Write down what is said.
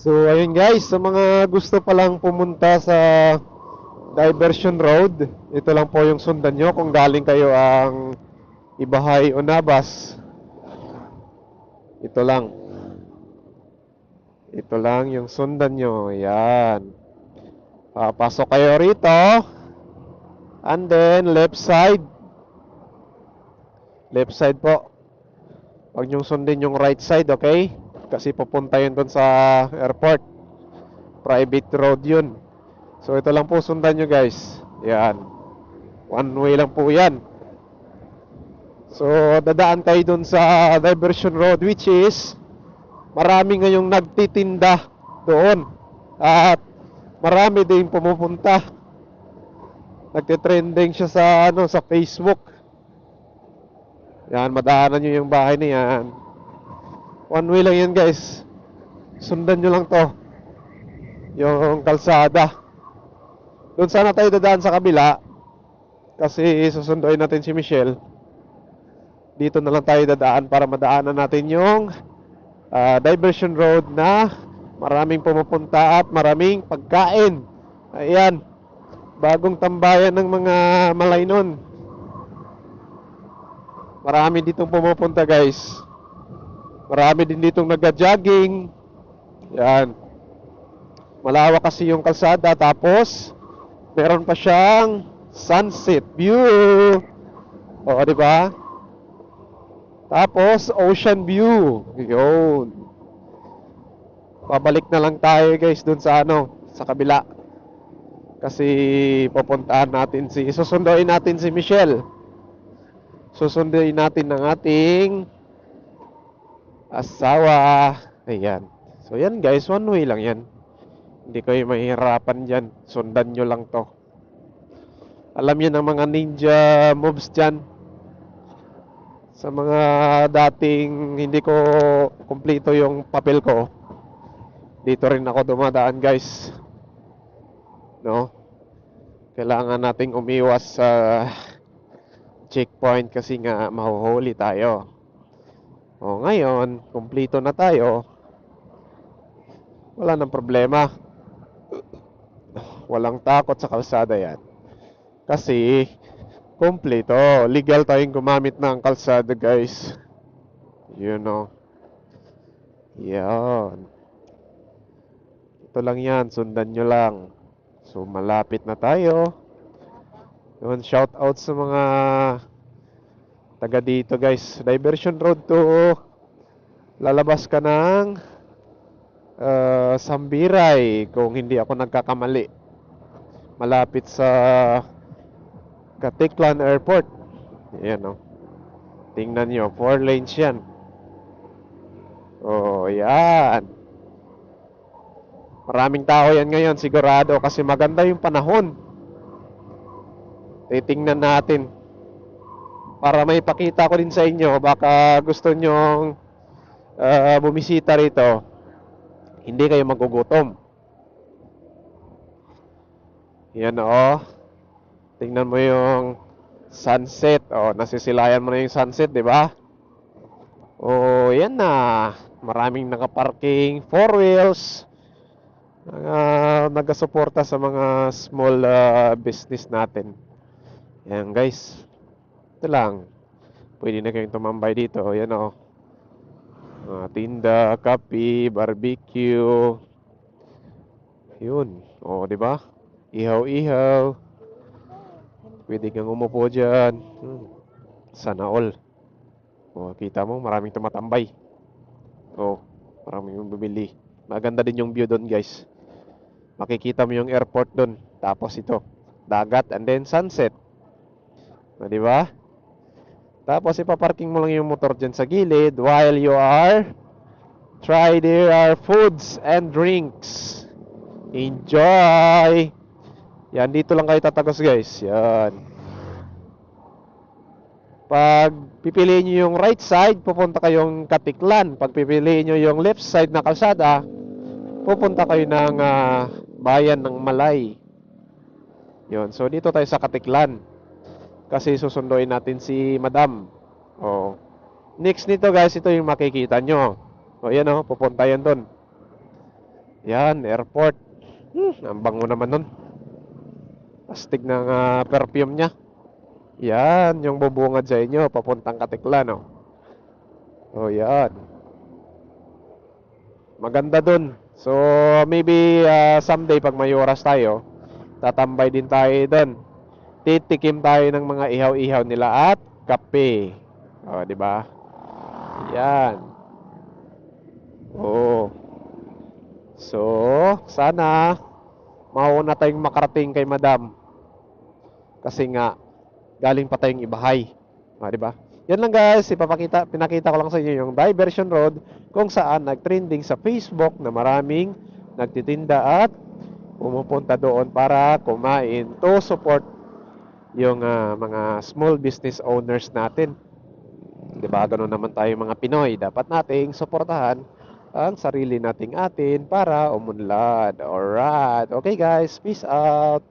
So, ayun guys, sa mga gusto palang pumunta sa Diversion Road, ito lang po yung sundan nyo kung galing kayo ang Ibahay o Nabas. Ito lang. Ito lang yung sundan nyo. Yan. Ah, pasok kayo rito. And then, left side. Left side po. Huwag nyong sundin yung right side, okay? Kasi pupunta yun doon sa airport. Private road yun. So, ito lang po sundan nyo, guys. Yan. One way lang po yan. So, dadaan kayo doon sa diversion road, which is, marami ngayong nagtitinda doon. At, marami din pumupunta. Nagtitrending siya sa, ano, sa Facebook. Yan, madaanan nyo yung bahay na yan. One way lang yan guys. Sundan nyo lang to. Yung kalsada. Doon sana tayo dadaan sa kabila. Kasi susunduin natin si Michelle. Dito na lang tayo dadaan para madaanan natin yung ah, diversion road na maraming pumupunta at maraming pagkain. Ayan. Bagong tambayan ng mga malay nun. Marami ditong pumupunta guys. Marami din ditong nagja-jogging. Yan. Malawak kasi yung kalsada tapos meron pa siyang sunset view. O, di ba? Tapos ocean view. Yun. Pabalik na lang tayo guys dun sa ano, sa kabila. Kasi pupuntahan natin si susunduin natin si Michelle. Susunduin natin ng ating asawa. Ayan. So yan guys, one way lang yan. Hindi kayo mahihirapan dyan. Sundan nyo lang to. Alam yun ang mga ninja moves dyan. Sa mga dating hindi ko kumpleto yung papel ko. Dito rin ako dumadaan guys. No? Kailangan nating umiwas sa checkpoint kasi nga mahuhuli tayo. O ngayon, kumpleto na tayo. Wala nang problema. Walang takot sa kalsada yan. Kasi, kumpleto. Legal tayong gumamit ng kalsada, guys. You know. Yan. Ito lang yan. Sundan nyo lang. So, malapit na tayo. Yun, shout out sa mga taga dito guys. Diversion road to lalabas ka ng uh, Sambiray kung hindi ako nagkakamali. Malapit sa Katiklan Airport. Ayan o. Oh. Tingnan nyo, 4 lanes yan. Oh, yan. Maraming tao yan ngayon sigurado kasi maganda yung panahon. Titingnan natin para may pakita ko din sa inyo. Baka gusto nyong uh, bumisita rito hindi kayo magugutom. Yan o. Tingnan mo yung sunset. O nasisilayan mo na yung sunset di ba? Oh yan na. Maraming nakaparking four wheels uh, nagasuporta sa mga small uh, business natin. Yan guys ito lang. Pwede na kayong tumambay dito. Yan o. Uh, tinda, kape, barbecue. Yun. O, di ba? Ihaw-ihaw. Pwede kang umupo dyan. Hmm. Sana all. O, kita mo, maraming tumatambay. O, maraming yung bumili. Maganda din yung view doon, guys. Makikita mo yung airport doon. Tapos ito, dagat and then sunset. O, di ba? Tapos ipaparking mo lang yung motor dyan sa gilid while you are try there are foods and drinks. Enjoy! Yan, dito lang kayo tatagos guys. Yan. Pag pipiliin nyo yung right side, pupunta kayong Katiklan. Pag pipiliin nyo yung left side na kalsada, pupunta kayo ng uh, bayan ng Malay. Yon. So, dito tayo sa Katiklan. Kasi susunduin natin si Madam. Oh. Next nito guys, ito yung makikita nyo. O yan o, pupunta yan doon. Yan, airport. Hmm, ang bango naman nun. Astig ng ah, perfume niya. Yan, yung bubungad sa inyo, papuntang Katiklan, oh. Oh, yan. Maganda dun. So, maybe ah, someday pag may oras tayo, tatambay din tayo dun. Titikim tayo ng mga ihaw-ihaw nila at kape. Oh, di ba? Yan. Oh. So, sana mauna tayong makarating kay Madam. Kasi nga galing pa tayong ibahay. Ah, di ba? Yan lang guys, ipapakita, pinakita ko lang sa inyo yung diversion road kung saan nagtrending sa Facebook na maraming nagtitinda at pumupunta doon para kumain to support yung ah, mga small business owners natin. 'Di ba? Ganun naman tayo mga Pinoy. Dapat nating suportahan ang sarili nating atin para umunlad. Alright. Okay guys, peace out.